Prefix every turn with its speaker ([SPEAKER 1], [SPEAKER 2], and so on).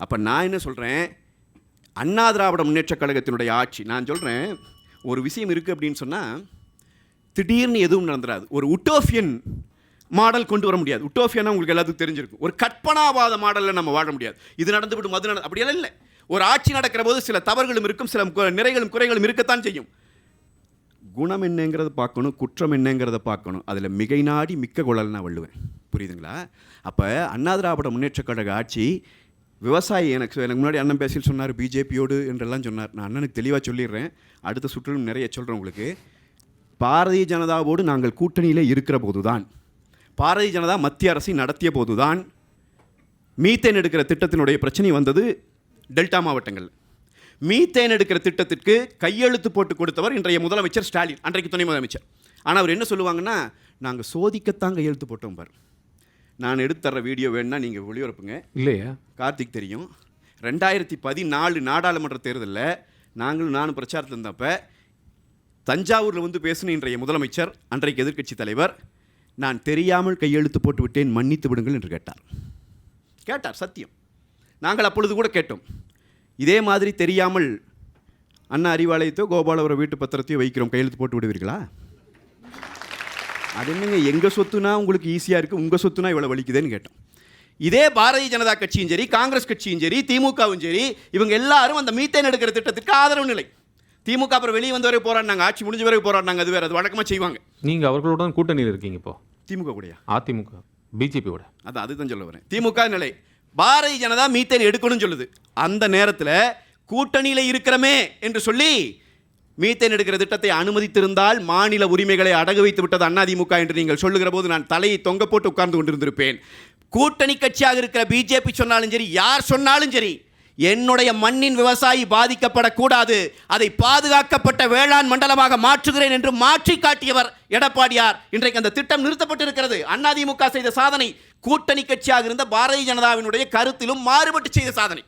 [SPEAKER 1] அப்போ நான் என்ன சொல்கிறேன் அண்ணா திராவிட முன்னேற்றக் கழகத்தினுடைய ஆட்சி. நான் சொல்கிறேன் ஒரு விஷயம் இருக்குது அப்படின்னு சொன்னால் திடீர்னு எதுவும் நடந்துடாது ஒரு உட்டோஃபியன் மாடல் கொண்டு வர முடியாது. உட்டோஃபியனா உங்களுக்கு எல்லாத்துக்கும் தெரிஞ்சிருக்கும். ஒரு கற்பனாவாத மாடலில் நம்ம வாழ முடியாது. இது நடந்து விடும் அது நட அப்படியெல்லாம் இல்லை. ஒரு ஆட்சி நடக்கிற போது சில தவறுகளும் இருக்கும் சில நிறைகளும் குறைகளும் இருக்கத்தான் செய்யும். குணம் என்னங்கிறத பார்க்கணும் குற்றம் என்னங்கிறத பார்க்கணும். அதில் மிகை நாடி மிக்க குழல் நான் வள்ளுவேன். புரியுதுங்களா? அப்போ அண்ணா திராவிட முன்னேற்றக் கழக ஆட்சி விவசாயி எனக்கு எனக்கு முன்னாடி அண்ணன் பேசியில் சொன்னார் பிஜேபியோடு என்றெல்லாம் சொன்னார். நான் அண்ணனுக்கு தெளிவாக சொல்லிடுறேன். அடுத்த சுற்றிலும் நிறைய சொல்கிறேன் உங்களுக்கு. பாரதிய ஜனதாவோடு நாங்கள் கூட்டணியில் இருக்கிற போதுதான். பாரதிய ஜனதா மத்திய அரசை நடத்திய போதுதான். மீத்தேன் எடுக்கிற திட்டத்தினுடைய பிரச்சனை வந்தது டெல்டா மாவட்டங்கள். மீத்தேன் எடுக்கிற திட்டத்திற்கு கையெழுத்து போட்டு கொடுத்தவர் இன்றைய முதலமைச்சர் ஸ்டாலின் அன்றைக்கு துணை முதலமைச்சர். ஆனால் அவர் என்ன சொல்லுவாங்கன்னா நாங்கள் சோதிக்கத்தான் கையெழுத்து போட்டோம் பார். நான் எடுத்து தர்ற வீடியோ வேணும்னா நீங்கள் ஒளிபரப்புங்க.
[SPEAKER 2] இல்லையா?
[SPEAKER 1] கார்த்திக் தெரியும். ரெண்டாயிரத்தி பதினாலு நாடாளுமன்ற தேர்தலில் நாங்களும் நானும் பிரச்சாரத்தில் இருந்தப்ப தஞ்சாவூரில் வந்து பேசின இன்றைய முதலமைச்சர் அன்றைக்கு எதிர்க்கட்சி தலைவர் நான் தெரியாமல் கையெழுத்து போட்டு விட்டேன் மன்னித்து விடுங்கள் என்று கேட்டார். கேட்டார் சத்தியம். நாங்கள் அப்பொழுது கூட கேட்டோம். இதே மாதிரி தெரியாமல் அண்ணா அறிவாலயத்தோ கோபாலபுர வீட்டு பத்திரத்தையோ வைக்கிறோம் கையெழுத்து போட்டு விடுவீர்களா? அது என்னங்க எங்கள் சொத்துனா உங்களுக்கு ஈஸியாக இருக்குது உங்கள் சொத்துனா இவ்வளோ வலிக்குதுன்னு கேட்டோம். இதே பாரதிய ஜனதா கட்சியும் சரி காங்கிரஸ் கட்சியும் சரி திமுகவும் சரி இவங்க எல்லாரும் அந்த மீத்தேன் எடுக்கிற திட்டத்திற்கு ஆதரவு நிலை. திமுக அப்புறம் வெளியே வந்த வரை போராடினாங்க ஆட்சி முடிஞ்ச வரை போராடினாங்க அது வேறு அது வழக்கமாக செய்வாங்க.
[SPEAKER 2] நீங்க அவர்களுடன் கூட்டணியில் இருக்கீங்க இப்போ?
[SPEAKER 1] திமுக கூடயா?
[SPEAKER 2] அதிமுக பிஜேபியோட
[SPEAKER 1] அதான் அதுதான் சொல்ல வரேன். திமுக நிலை. பாரதிய ஜனதா மீத்தேன் எடுக்கணும்னு சொல்லுது. அந்த நேரத்தில் கூட்டணியில் இருக்கிறமே என்று சொல்லி மீத்தேன் எடுக்கிற திட்டத்தை அனுமதித்திருந்தால் மாநில உரிமைகளை அடகு வைத்து விட்டது அதிமுக என்று நீங்கள் சொல்லுகிற போது நான் தலையை தொங்க போட்டு உட்கார்ந்து கொண்டிருந்திருப்பேன். கூட்டணி கட்சியாக இருக்கிற பிஜேபி சொன்னாலும் சரி யார் சொன்னாலும் சரி என்னுடைய மண்ணின் விவசாயி பாதிக்கப்படக்கூடாது அதை பாதுகாக்கப்பட்ட வேளாண் மண்டலமாக மாற்றுகிறேன் என்று மாற்றி காட்டியவர் எடப்பாடியார். இன்றைக்கு அந்த திட்டம் நிறுத்தப்பட்டிருக்கிறது. அதிமுக செய்த சாதனை கூட்டணி கட்சியாக இருந்த பாரதிய ஜனதாவினுடைய கருத்திலும் மாறுபட்டு செய்த சாதனை.